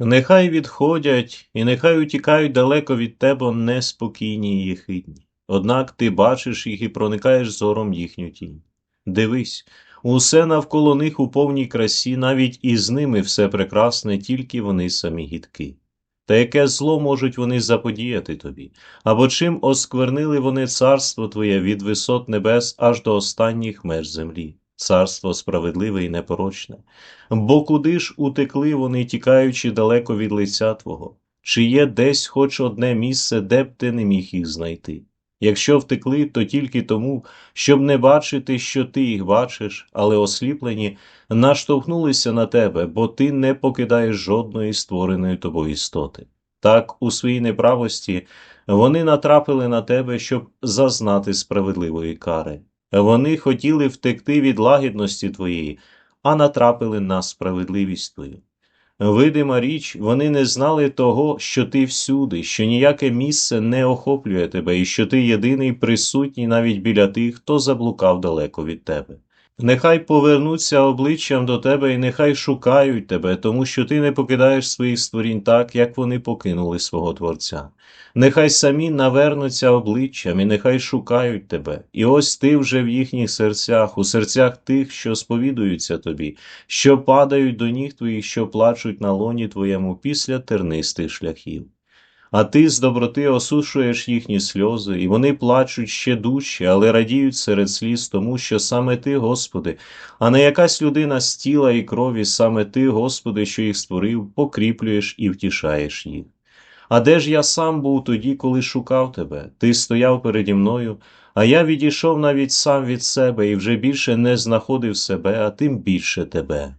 Нехай відходять і нехай утікають далеко від тебе неспокійні і єхидні. Однак ти бачиш їх і проникаєш зором їхню тінь. Дивись, усе навколо них у повній красі, навіть із ними все прекрасне, тільки вони самі гідкі. Та яке зло можуть вони заподіяти тобі, або чим осквернили вони царство твоє від висот небес аж до останніх меж землі, царство справедливе і непорочне. Бо куди ж утекли вони, тікаючи далеко від лиця Твого? Чи є десь хоч одне місце, де б ти не міг їх знайти? Якщо втекли, то тільки тому, щоб не бачити, що ти їх бачиш, але осліплені, наштовхнулися на тебе, бо ти не покидаєш жодної створеної тобою істоти. Так, у своїй неправості вони натрапили на тебе, щоб зазнати справедливої кари. Вони хотіли втекти від лагідності твоєї, а натрапили на справедливість твою. Видима річ, вони не знали того, що ти всюди, що ніяке місце не охоплює тебе, і що ти єдиний присутній навіть біля тих, хто заблукав далеко від тебе. Нехай повернуться обличчям до тебе і нехай шукають тебе, тому що ти не покидаєш своїх створінь так, як вони покинули свого Творця. Нехай самі навернуться обличчям і нехай шукають тебе. І ось ти вже в їхніх серцях, у серцях тих, що сповідуються тобі, що падають до ніг твоїх, що плачуть на лоні твоєму після тернистих шляхів. А ти з доброти осушуєш їхні сльози, і вони плачуть ще дужче, але радіють серед сліз тому, що саме ти, Господи, а не якась людина з тіла і крові, саме ти, Господи, що їх створив, покріплюєш і втішаєш їх. А де ж я сам був тоді, коли шукав тебе? Ти стояв переді мною, а я відійшов навіть сам від себе і вже більше не знаходив себе, а тим більше тебе.